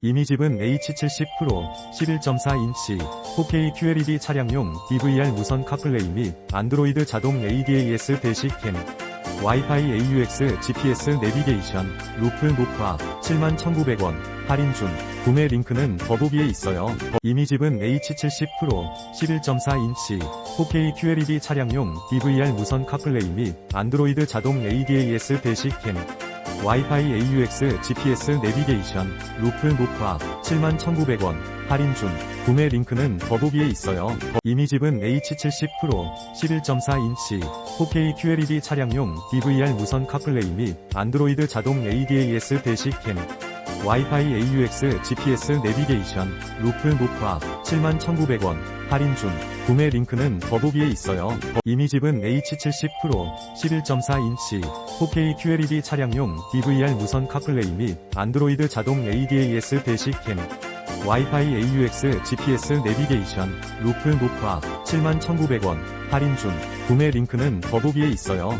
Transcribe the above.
이미집은 H70 프로 11.4인치 4K QLED 차량용 DVR 무선 카플레이 및 안드로이드 자동 ADAS 대시 캠 와이파이 AUX GPS 내비게이션 루프 녹화 71,900원 할인 중 구매 링크는 더보기에 있어요. 이미집은 H70 프로 11.4인치 4K QLED 차량용 DVR 무선 카플레이 및 안드로이드 자동 ADAS 대시 캠 와이파이 AUX GPS 내비게이션 루프 녹화 71,900원 할인 중 구매 링크는 더보기에 있어요. 이미 집은 H70 프로 11.4인치 4K QLED 차량용 DVR 무선 카플레이 및 안드로이드 자동 ADAS 대시 캠 와이파이 AUX GPS 내비게이션 루프 녹화 71,900원 할인 중 구매 링크는 더보기에 있어요. 이미 집은 H70 프로 11.4인치 4K QLED 차량용 DVR 무선 카플레이 및 안드로이드 자동 ADAS 대시 캠 와이파이 AUX GPS 내비게이션 루프 녹화 71,900원 할인 중 구매 링크는 더보기에 있어요.